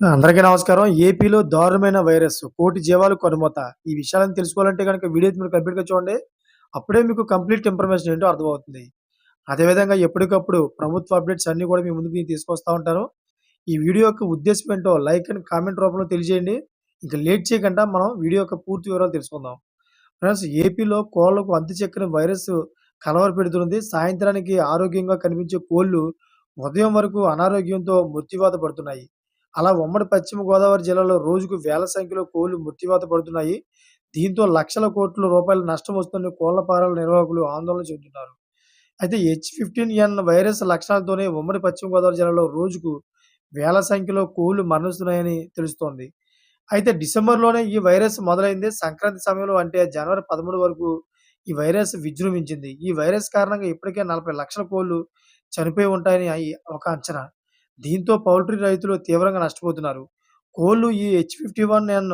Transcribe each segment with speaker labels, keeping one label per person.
Speaker 1: అందరికీ నమస్కారం. ఏపీలో దారుణమైన వైరస్ కోటి జీవాలు కనుమూత. ఈ విషయాలను తెలుసుకోవాలంటే కనుక వీడియో మీరు కంప్లీట్‌గా చూడండి. అప్పుడే మీకు కంప్లీట్ ఇన్ఫర్మేషన్ ఏంటో అర్థమవుతుంది. అదేవిధంగా ఎప్పటికప్పుడు ప్రభుత్వ అప్డేట్స్ అన్నీ కూడా మీ ముందుకు నేను తీసుకొస్తా ఉంటాను. ఈ వీడియో యొక్క ఉద్దేశం ఏంటో లైక్ అండ్ కామెంట్ రూపంలో తెలియజేయండి. ఇంకా లేట్ చేయకుండా మనం వీడియో యొక్క పూర్తి వివరాలు తెలుసుకుందాం. ఫ్రెండ్స్ ఏపీలో కోళ్ళకు అంతు వైరస్ వైరస్ కలవరపెడుతుంది. సాయంత్రానికి ఆరోగ్యంగా కనిపించే కోళ్ళు ఉదయం వరకు అనారోగ్యంతో మృత్యువాత పడుతున్నాయి. అలా ఉమ్మడి పశ్చిమ గోదావరి జిల్లాలో రోజుకు వేల సంఖ్యలో కోళ్ళు మృత్యువాత పడుతున్నాయి. దీంతో లక్షల కోట్ల రూపాయల నష్టం వస్తుందని కోళ్ళ ఫారాల నిర్వాహకులు ఆందోళన చెందుతున్నారు. అయితే హెచ్ ఫిఫ్టీన్ ఎన్ వైరస్ లక్షణాలతోనే ఉమ్మడి పశ్చిమ గోదావరి జిల్లాలో రోజుకు వేల సంఖ్యలో కోళ్ళు మరణిస్తున్నాయని తెలుస్తోంది. అయితే డిసెంబర్‌లోనే ఈ వైరస్ మొదలైంది. సంక్రాంతి సమయంలో అంటే జనవరి 13 వరకు ఈ వైరస్ విజృంభించింది. ఈ వైరస్ కారణంగా ఇప్పటికే 40 లక్షల కోళ్ళు చనిపోయి ఉంటాయని అయి ఒక అంచనా. దీంతో పౌల్ట్రీ రైతులు తీవ్రంగా నష్టపోతున్నారు. కోళ్ళు ఈ H fifty one N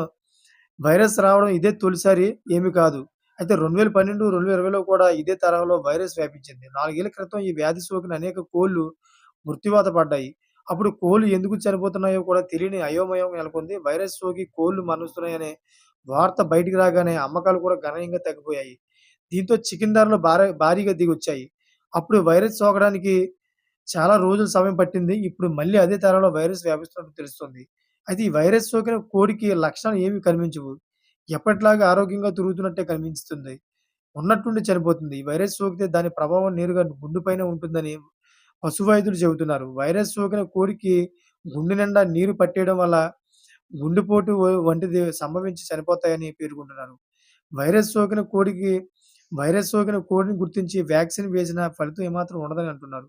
Speaker 1: virus రావడం ఇదే తొలిసారి ఏమి కాదు. అయితే 2012, 2020లో కూడా ఇదే తరహాలో వైరస్ వ్యాపించింది. నాలుగేళ్ళ క్రితం ఈ వ్యాధి సోకిన అనేక కోళ్ళు మృత్యువాత పడ్డాయి. అప్పుడు కోళ్ళు ఎందుకు చనిపోతున్నాయో కూడా తెలియని అయోమయం నెలకొంది. వైరస్ సోకి కోళ్ళు మరణిస్తున్నాయనే వార్త బయటికి రాగానే అమ్మకాలు కూడా గణనీయంగా తగ్గిపోయాయి. దీంతో చికెన్ ధరలు భారీ భారీగా దిగొచ్చాయి. అప్పుడు వైరస్ సోకడానికి చాలా రోజులు సమయం పట్టింది. ఇప్పుడు మళ్ళీ అదే తరంలో వైరస్ వ్యాపిస్తున్నట్టు తెలుస్తుంది. అయితే ఈ వైరస్ సోకిన కోడికి లక్షణాలు ఏమీ కనిపించవు. ఎప్పటిలాగా ఆరోగ్యంగా తిరుగుతున్నట్టే కనిపిస్తుంది. ఉన్నట్టుండి చనిపోతుంది. ఈ వైరస్ సోకితే దాని ప్రభావం నేరుగా గుండెపైనే ఉంటుందని పశు వైద్యులు చెబుతున్నారు. వైరస్ సోకిన కోడికి గుండె నిండా నీరు పట్టేయడం వల్ల గుండెపోటు వ వంటిది సంభవించి చనిపోతాయని పేర్కొంటున్నారు. వైరస్ సోకిన కోడికి వైరస్ సోకిన కోడిని గుర్తించి వ్యాక్సిన్ వేసిన ఫలితం ఏమాత్రం ఉండదని అంటున్నారు.